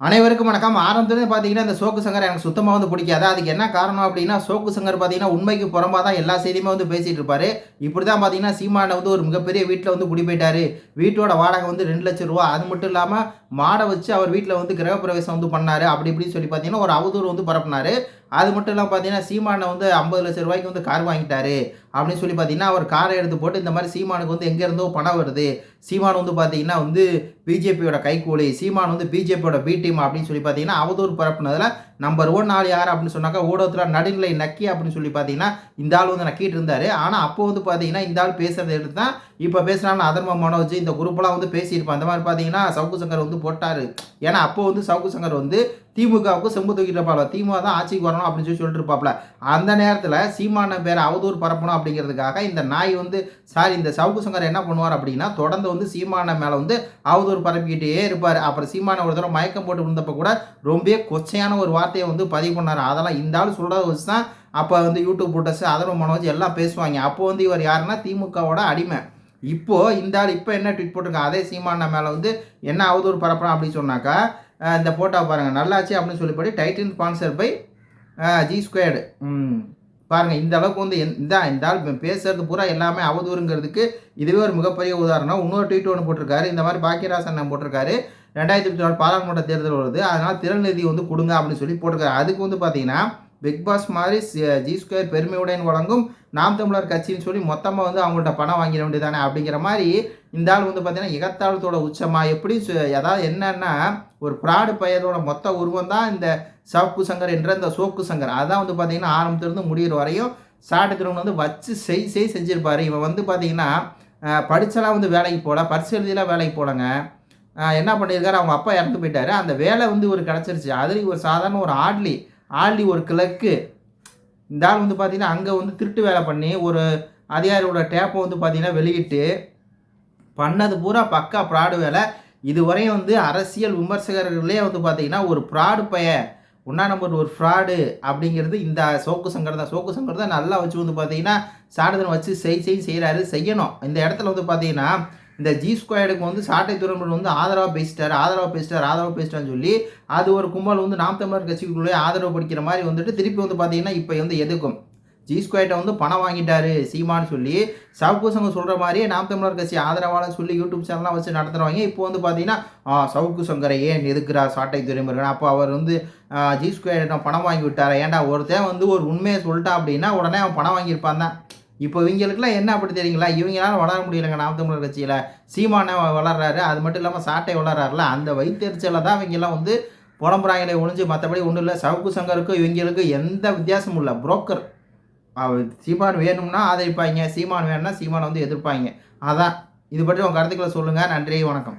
அனைவருக்கும் வணக்கம். ஆரம்பத்துலேருந்து பார்த்தீங்கன்னா இந்த சோக்கு சங்கர் எனக்கு சுத்தமாக வந்து பிடிக்காது. அதுக்கு என்ன காரணம் அப்படின்னா சோக்கு சங்கர் பார்த்தீங்கன்னா உண்மைக்கு புறம்பாக தான் எல்லா செய்தியுமே வந்து பேசிகிட்டு இருப்பாரு. இப்படி தான் பார்த்தீங்கன்னா சீமானை வந்து ஒரு மிகப்பெரிய வீட்டில் வந்து குடி போயிட்டாரு வீட்டோட வாடகை வந்து ரெண்டு லட்சம் ரூபா. அது மட்டும் இல்லாமல் மாடை வச்சு அவர் வீட்டில் வந்து கிரகப்பிரவேசம் வந்து பண்ணார். அப்படி இப்படின்னு சொல்லி பார்த்தீங்கன்னா ஒரு அவதூறு வந்து பரப்புனார். அது மட்டும் இல்லாமல் பார்த்தீங்கன்னா சீமானை வந்து ஐம்பது லட்சம் ரூபாய்க்கு வந்து கார் வாங்கிட்டாரு. அப்படின்னு சொல்லி பார்த்தீங்கன்னா அவர் காரை எடுத்து போட்டு இந்த மாதிரி சீமானுக்கு வந்து எங்கேருந்தோ பணம் வருது. சீமான் வந்து பார்த்தீங்கன்னா வந்து பிஜேபியோட கைக்கூலி சீமான் வந்து பிஜேபியோட பி டீம் அப்படின்னு சொல்லி பார்த்தீங்கன்னா அவதூறு பரப்புனதில் நம்பர் ஒன் ஆள் யார் அப்படின்னு சொன்னாக்கா ஊடகத்தில் நடுநிலை நக்கி அப்படின்னு சொல்லி பார்த்தீங்கன்னா இந்த ஆள் வந்து நக்கிட்டு இருந்தார். ஆனால் அப்போ வந்து பார்த்தீங்கன்னா இந்த ஆள் பேசுகிறத எடுத்து தான் இப்போ பேசுகிறான்னு அதர்ம மனோஜ். இந்த குரூப்லாம் வந்து பேசியிருப்பான் அந்த மாதிரி பார்த்தீங்கன்னா சவுக்கு சங்கர் வந்து போட்டார். ஏன்னா அப்போ வந்து சவுக்கு சங்கர் வந்து திமுகவுக்கு செம்பு தூக்கிட்டு திமுக தான் ஆட்சிக்கு வரணும் அப்படின்னு சொல்லி சொல்லிட்டு இருப்பாப்ல. அந்த நேரத்தில் சீமான பேரை அவதூறு பரப்பணும் அப்படிங்கிறதுக்காக இந்த நாய் வந்து சாரி இந்த சவுக்கு சங்கர் என்ன பண்ணுவார் அப்படின்னா தொடர்ந்து வந்து சீமான மேலே வந்து அவதூறு பரப்பிக்கிட்டே இருப்பார். அப்புறம் சீமான ஒரு தடவை மயக்கம் போட்டு விழுந்தப்போ கூட ரொம்ப கொச்சையான ஒரு வார்த்தை வார்த்தையை வந்து பதிவு பண்ணார். அதெல்லாம் இந்த ஆள் சொல்கிறத வச்சு தான் அப்போ வந்து யூடியூப் போட்டஸ் அதர்வ மனோஜ் எல்லாம் பேசுவாங்க. அப்போ வந்து இவர் யாருன்னா திமுகவோட அடிமை. இப்போது இந்த ஆள் இப்போ என்ன ட்வீட் போட்டிருக்காங்க? அதே சீமான மேலே வந்து என்ன அவதூறு பரப்புறான் அப்படின்னு சொன்னாக்கா இந்த ஃபோட்டோ பாருங்கள் நல்லாச்சு அப்படின்னு சொல்லிப்படி title sponsor by G squared பாருங்கள் இந்த அளவுக்கு வந்து இந்த இந்த ஆள் பேசுறது பூரா எல்லாமே அவதூறுங்கிறதுக்கு இதுவே ஒரு மிகப்பெரிய உதாரணம். இன்னொரு ட்வீட் ஒன்று போட்டிருக்காரு. இந்த மாதிரி பாக்கியராசன் போட்டிருக்காரு. ரெண்டாயிரத்தி இருபத்தி நாலு பாராளுமன்ற தேர்தல் வருது. அதனால் திறன் நிதி வந்து கொடுங்க அப்படின்னு சொல்லி போட்டிருக்காரு. அதுக்கு வந்து பார்த்தீங்கன்னா பிக் பாஸ் மாதிரி ஜி ஸ்கொயர் பெருமையுடன் வழங்கும் நாம் தமிழர் கட்சின்னு சொல்லி மொத்தமாக வந்து அவங்கள்ட்ட பணம் வாங்கிட வேண்டியதானே அப்படிங்கிற மாதிரி இந்த ஆள் வந்து பார்த்தீங்கன்னா இகத்தாளத்தோட உச்சமாக எப்படி அதாவது என்னன்னா ஒரு ப்ராடு பையனோட மொத்த உருவம் தான் இந்த சவுக்கு சங்கர் என்ற இந்த சோக்கு சங்கர். அதான் வந்து பார்த்தீங்கன்னா ஆரம்பத்திலிருந்து முடிகிற வரையும் சாட்டுக்கிறவங்க வந்து வச்சு செய் செய் செஞ்சுருப்பார். இவன் வந்து பார்த்தீங்கன்னா படித்தெல்லாம் வந்து வேலைக்கு போகல பரிசு எழுதியெல்லாம் வேலைக்கு போகலங்க என்ன பண்ணியிருக்காரு? அவங்க அப்பா இறந்து போயிட்டாரு. அந்த வேலை வந்து ஒரு கிடச்சிருச்சு. அதுலேயும் ஒரு சாதாரண ஒரு ஆட்லி ஆல்டி ஒரு கிழக்கு. இந்த ஆள் வந்து பார்த்தீங்கன்னா அங்கே வந்து திருட்டு வேலை பண்ணி ஒரு அதிகாரியோட டேப்பை வந்து பார்த்தீங்கன்னா வெளியிட்டு பண்ணது பூரா பக்கா ப்ராடு வேலை. இதுவரையும் வந்து அரசியல் விமர்சகர்களே வந்து பார்த்தீங்கன்னா ஒரு ப்ராடு பைய ஒன்றா நம்பர் ஒரு ஃப்ராடு அப்படிங்கிறது இந்த சோக்கு சங்கர் தான். சோக்கு சங்கர் தான் நல்லா வச்சு வந்து பார்த்தீங்கன்னா சாரதன் வச்சு செய் செய் செய்கிறாரு செய்யணும். இந்த இடத்துல வந்து பார்த்தீங்கன்னா இந்த ஜி ஸ்கொயர்டுக்கு வந்து சாட்டை துறைமுறை வந்து ஆதரவாக பேசிட்டார் ஆதரவாக பேசிட்டார் ஆதரவாக பேசிட்டான்னு சொல்லி அது ஒரு கும்பல் வந்து நாம் தமிழர் கட்சிக்குள்ளே ஆதரவு படிக்கிற மாதிரி வந்துட்டு திருப்பி வந்து பார்த்தீங்கன்னா இப்போ வந்து எதுக்கும். ஜி ஸ்கொயர்ட்டை வந்து பணம் வாங்கிட்டாரு சீமான்னு சொல்லி சவுக்குசங்க சொல்கிற மாதிரியே நாம் தமிழர் கட்சி ஆதரவாளர் சொல்லி யூடியூப் சேனல்லாம் வச்சு நடத்துகிறவங்க இப்போ வந்து பார்த்தீங்கன்னா சவுக்கு சங்கரை ஏன் எதுக்குறார் சாட்டை துறைமுருகன் அப்போ அவர் வந்து ஜி ஸ்கொயர்ட்ட பணம் வாங்கி விட்டார்? ஏன்டா ஒருத்தன் வந்து ஒரு உண்மையை சொல்லிட்டான் அப்படின்னா உடனே அவன் பணம் வாங்கியிருப்பான் தான். இப்போ இவங்களுக்குலாம் என்ன அப்படி தெரியுங்களா? இவங்களால வளர முடியலைங்க நாம் தமிழர் கட்சியில். சீமான வளர்றாரு. அது மட்டும் இல்லாமல் சாட்டை வளர்றாருல. அந்த வைத்தறிச்சலில் தான் இவங்கெல்லாம் வந்து புலம்புறாங்களே ஒழிஞ்சு மற்றபடி ஒன்றும் இல்லை. சவுக்கு சங்கருக்கும் இவங்களுக்கும் எந்த வித்தியாசமும் இல்லை. புரோக்கர். சீமான் வேணும்னா ஆதரிப்பாங்க. சீமான் வேணும்னா சீமான் வந்து எதிர்ப்பாங்க. அதான். இது பற்றி உங்கள் கருத்துக்களை சொல்லுங்கள் நன்றி. வணக்கம்.